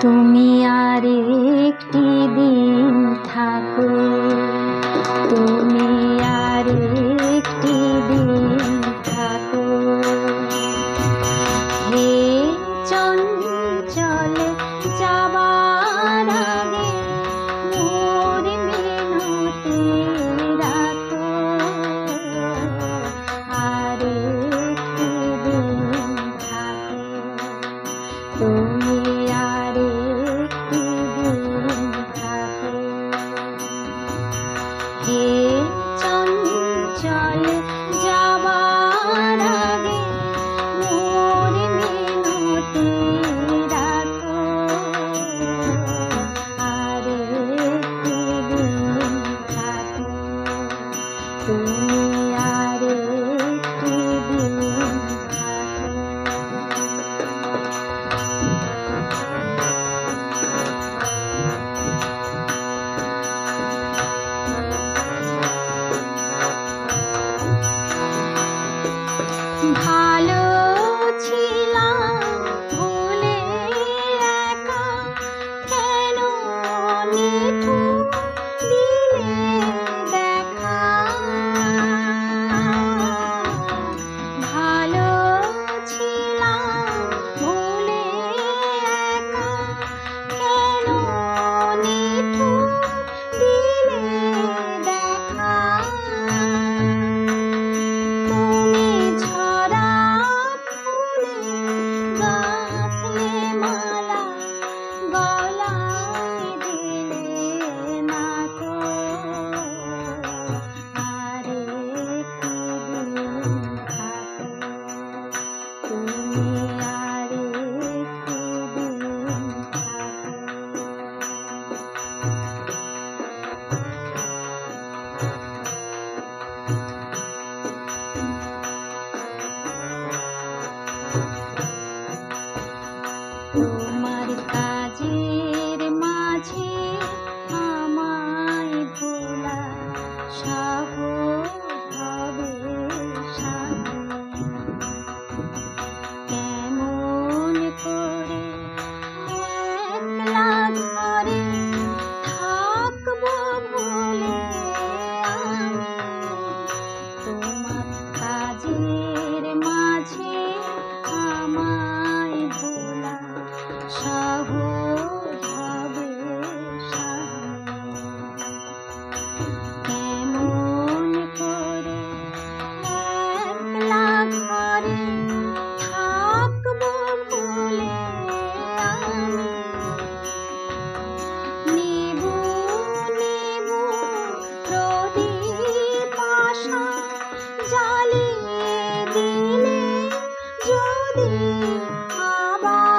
তুমি আর একটি দিন থাকো। তুমি আর একটি দিন থাকো। হে চল চলে যাবা Yahweh. 的阿爸